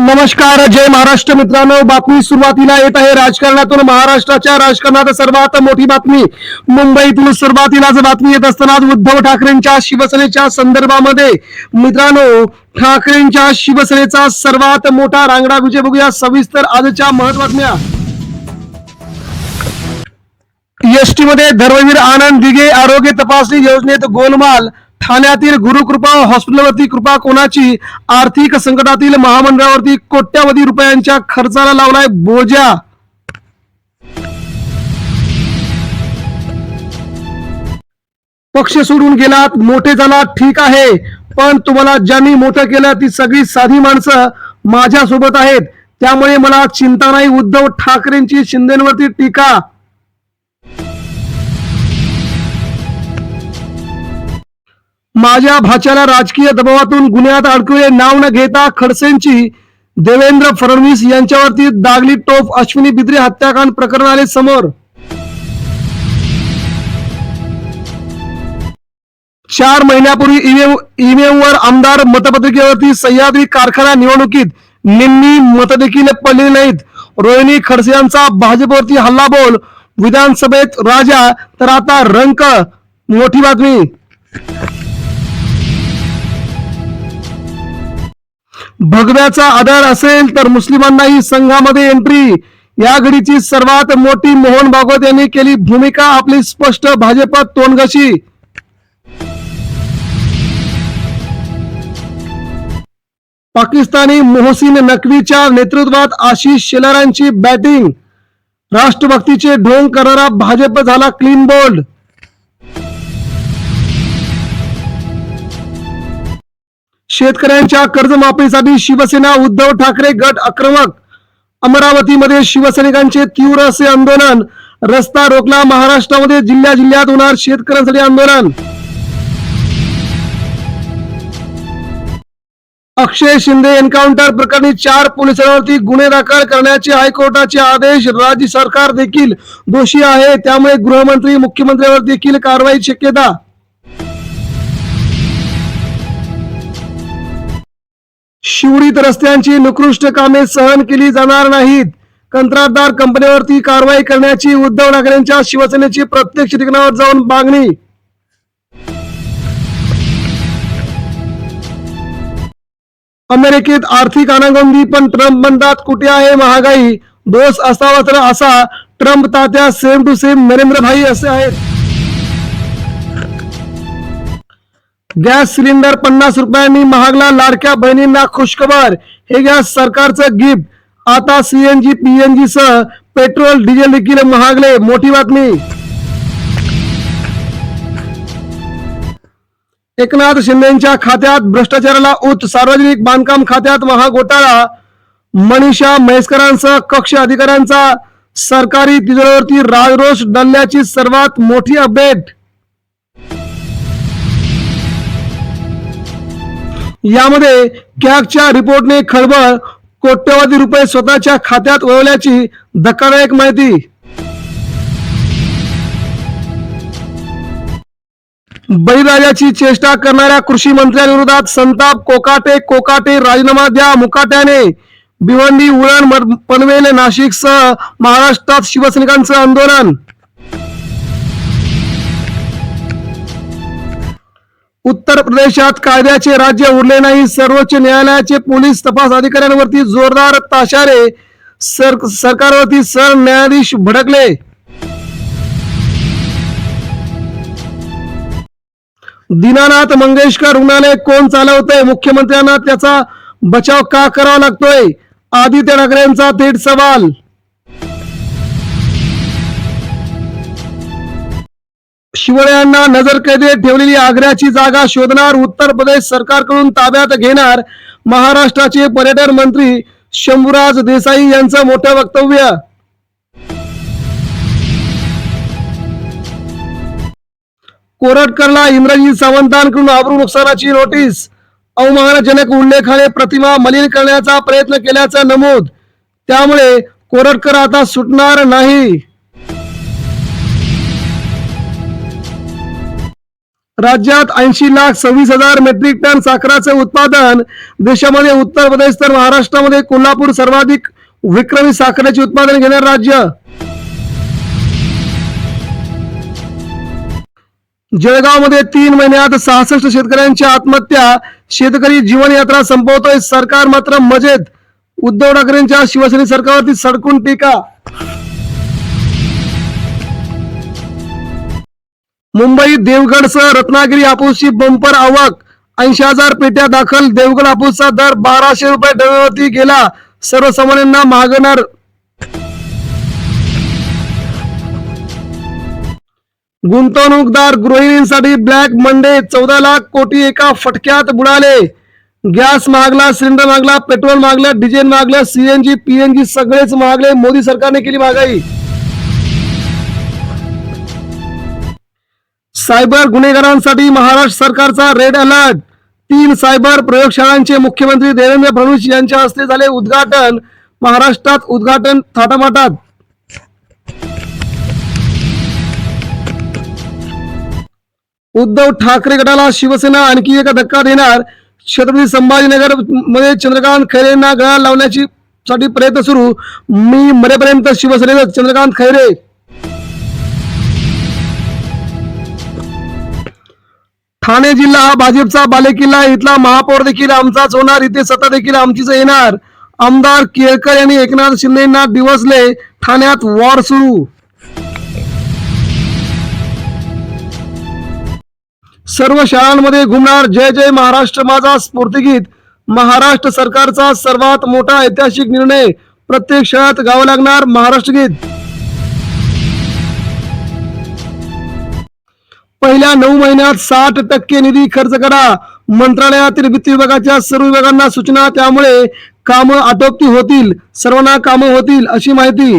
नमस्कार जय महाराष्ट्र मित्रांनो. बातमी सुरुवातीला येत आहे. राजकारणातून महाराष्ट्राच्या राजकारणात सर्वात मोठी बातमी. मुंबईतून सुरुवातीलाच बातमी येत असताना उद्धव ठाकरेंच्या शिवसेनेच्या संदर्भामध्ये. मित्रांनो ठाकरेंच्या शिवसेनेचा सर्वात मोठा रांगडा विजय बघूया. सविस्तर आजच्या महत्वातम्या एसटी मध्ये धर्मवीर आनंद दिघे आरोग्य तपासणी योजनेत गोलमाल. ठाण्यातील गुरुकृपा हॉस्पिटलवरती कृपा कोणाची? आर्थिक संकटातील महामंडळावरती कोट्यावधी रुपयांच्या खर्चाला लावलाय बोजा. पक्ष सोडून गेलात मोठे झाला ठीक आहे. पण तुम्हाला ज्यांनी मोठं केलं ती सगळी साधी माणसं माझ्या सोबत आहेत. त्यामुळे मला चिंता नाही. उद्धव ठाकरेंची शिंदेवरती टीका. माझ्या भाच्याला राजकीय दबावातून गुन्ह्यात अडकवले नाव न घेता खडसेंची देवेंद्र फडणवीस यांच्यावरती दागली टोप अश्विनी बिद्रे हत्याकांड प्रकरण आले समोर. चार महिन्यापूर्वी ईव्हीएम ईव्हीएमवर आमदार मतपत्रिकेवरती सह्याद्री कारखाना निवडणुकीत निम्मी मतदेखील पडली नाहीत. रोहिणी खडसे यांचा भाजपवरती हल्लाबोल. विधानसभेत राजा तर आता रंक. मोठी बातमी. भगव्याचा आधार असेल तर मुस्लिमांनाही संघामध्ये एंट्री या घडीची सर्वात मोठी मोहन भागवत यांनी केली भूमिका आपली स्पष्ट भाजपात तोंडगशी पाकिस्तानी मोहसिन नकवीच्या नेतृत्वात आशिष शेलारांची बॅटिंग राष्ट्रभक्तीचे ढोंग करणारा भाजप झाला क्लीन बोल्ड शेतकऱ्यांच्या कर्जमाफीसाठी शिवसेना उद्धव ठाकरे गट आक्रमक. अमरावतीमध्ये शिवसैनिकांचे तीव्र असे आंदोलन. रस्ता रोखला महाराष्ट्रामध्ये जिल्ह्या जिल्ह्यात होणार शेतकऱ्यांसाठी आंदोलन. अक्षय शिंदे एन्काउंटर प्रकरणी चार पोलिसांवरती गुन्हे दाखल करण्याचे हायकोर्टाचे आदेश राज्य सरकार देखील दोषी आहे. त्यामुळे गृहमंत्री मुख्यमंत्र्यांवर देखील कारवाई शक्यता. शिवडीत रस्त्यांची निकृष्ट कामे सहन केली जाणार नाहीत. कंत्राटदार कंपनीवरती कारवाई करण्याची उद्धव ठाकरेंच्या शिवसेनेची प्रत्यक्ष ठिकाणावर जाऊन मागणी. अमेरिकेत आर्थिक अनागोंदी पण ट्रम्प म्हणतात कुठे आहे महागाई? दोष असावा तर असा. Trump Tatya same to same Narendra bhai असे आहेत. गॅस सिलेंडर पन्नास रुपयांनी महागला लाडक्या बहिणींना खुशखबर. हे गॅस सरकारचं गिफ्ट. आता सीएनजी पीएनजी सह पेट्रोल डिझेल देखील महागले. मोठी बातमी. एकनाथ शिंदेच्या खात्यात भ्रष्टाचाराला उच्च सार्वजनिक बांधकाम खात्यात महाघोटाळा. मनीषा म्हैसकरांसह कक्ष अधिकाऱ्यांचा सरकारी तिजोरीवरती राजरोष डल्ल्याची सर्वात मोठी अपडेट. यामध्ये कॅगच्या रिपोर्टने खळबळ कोट्यवधी रुपये स्वतःच्या खात्यात वळवल्याची धक्कादायक माहिती. बळीराजाची चेष्टा करणाऱ्या कृषी मंत्र्यांविरोधात संताप कोकाटे कोकाटे राजीनामा द्या मुकाट्याने. भिवंडी उरण पनवेल नाशिकसह महाराष्ट्रात शिवसैनिकांचं आंदोलन. उत्तर प्रदेशात कायद्याचे राज्य उरले नाही. सर्वोच्च न्यायालयाचे पोलीस तपास अधिकाऱ्यांवरती जोरदार ताशारे. सर सरकारवरती सर न्यायाधीश भडकले. दीनानाथ मंगेशकर रुग्णालय कोण चालवतंय? मुख्यमंत्र्यांना त्याचा बचाव का करावा लागतोय? आदित्य ठाकरेंचा थेट सवाल. शिवळ्यांना नजरकैदेत ठेवलेली आग्र्याची जागा शोधणार उत्तर प्रदेश सरकारकडून ताब्यात घेणार महाराष्ट्राचे पर्यटन मंत्री शंभूराज देसाई यांचं मोठं वक्तव्य. कोरटकरला इंद्रजीत सावंतांकडून आवरू नुकसानाची नोटीस. अवमानजनक उल्लेखाने प्रतिमा मलिन करण्याचा प्रयत्न केल्याचं नमूद. त्यामुळे कोरटकर आता सुटणार नाही. राज्यात ऐंशी लाख सव्वीस हजार मेट्रिक टन साखराचे उत्पादन देशामध्ये उत्तर प्रदेश तर महाराष्ट्रामध्ये कोल्हापूर सर्वाधिक विक्रमी साखरेचे उत्पादन घेणारे राज्य. जळगावमध्ये तीन महिन्यात सहासष्ट शेतकऱ्यांची आत्महत्या. शेतकरी जीवनयात्रा संपवतोय. सरकार मात्र मजेत. उद्धव ठाकरेंच्या शिवसेने सरकारवरती सडकून टीका. मुंबई देवगडसह रत्नागिरी आपूसची बंपर आवक. ऐंशी हजार पेट्या दाखल. देवगड आपूसचा दर बाराशे रुपये डब्यावरती गेला. सर्वसामान्यांना महागणार गुंतवणूकदार गृहिणींसाठी ब्लॅक मंडे. चौदा लाख कोटी एका फटक्यात बुडाले. गॅस मागला सिलेंडर मागला पेट्रोल मागलं डिझेल मागलं सीएनजी पीएनजी सगळेच मागले. मोदी सरकारने केली महागाई. सायबर गुन्हेगारांसाठी महाराष्ट्र सरकारचा रेड अलर्ट. तीन सायबर प्रयोगशाळांचे मुख्यमंत्री देवेंद्र फडणवीस यांच्या हस्ते झाले उद्घाटन. महाराष्ट्रात उद्घाटन थाटामाटात. उद्धव ठाकरे गटाला शिवसेना आणखी एका धक्का देणार. छत्रपती संभाजीनगरमध्ये चंद्रकांत खैरेंना गळा लावण्याची साठी प्रयत्न सुरू. मी मरेपर्यंत शिवसेनेत चंद्रकांत खैरे. ठाणे जिल्हा हा भाजपचा बालेकिल्ला इथला महापौर देखील आमचाच होणार. इथे सत्ता देखील आमचीच येणार. आमदार केळकर यांनी एकनाथ शिंदेना दिवसले ठाण्यात वॉर सुरू. सर्व शाळांमध्ये घुमणार. जय जय महाराष्ट्र. माझा स्फूर्तीगीत महाराष्ट्र सरकारचा सर्वात मोठा ऐतिहासिक निर्णय. प्रत्येक शाळेत गावं लागणार महाराष्ट्र गीत. पहिल्या नऊ महिन्यात साठ टक्के निधी खर्च करा. मंत्रालयातील वित्त विभागाच्या सर्व विभागांना सूचना त्यामुळे कामं आटोपती होतील. सर्वांना कामं होतील अशी माहिती.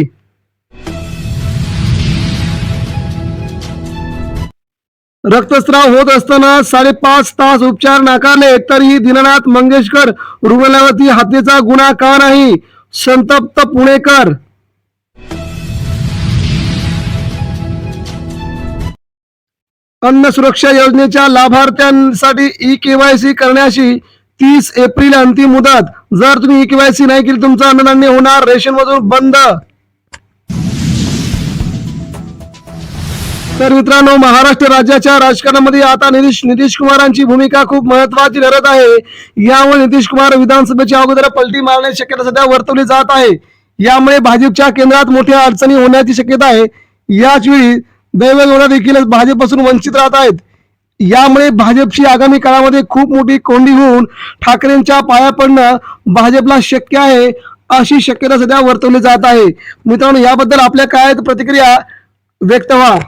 रक्तस्राव होत असताना साडेपाच तास उपचार नाकारले तरीही दिनानाथ मंगेशकर रुग्णालयावरती हत्येचा गुन्हा का नाही? संतप्त पुणेकर अन्न सुरक्षा योजनेच्या लाभार्थ्यांसाठी ई केवायसी करण्याची तीस एप्रिल अंतिम मुदत. जर तुम्ही ई केवायसी नाही केली तुमचं अन्नधान्य होणार रेशन मधून बंद. तर मित्रांनो महाराष्ट्र राज्याच्या राजकारणामध्ये आता नितीश नितीश कुमारांची भूमिका खूप महत्वाची ठरत आहे. यामुळे नितीश कुमार विधानसभेच्या अगोदर पलटी मारण्याची शक्यता सध्या वर्तवली जात आहे. यामुळे भाजपच्या केंद्रात मोठ्या अडचणी होण्याची शक्यता आहे. याच वेळी दैवगौडा देखील भाजपपासून वंचित राहत आहेत. यामुळे भाजपची आगामी काळामध्ये खूप मोठी कोंडी होऊन ठाकरेंच्या पाया पडणं भाजपला शक्य आहे अशी शक्यता सध्या वर्तवली जात आहे. मित्रांनो याबद्दल आपल्या काय प्रतिक्रिया? व्यक्त व्हा.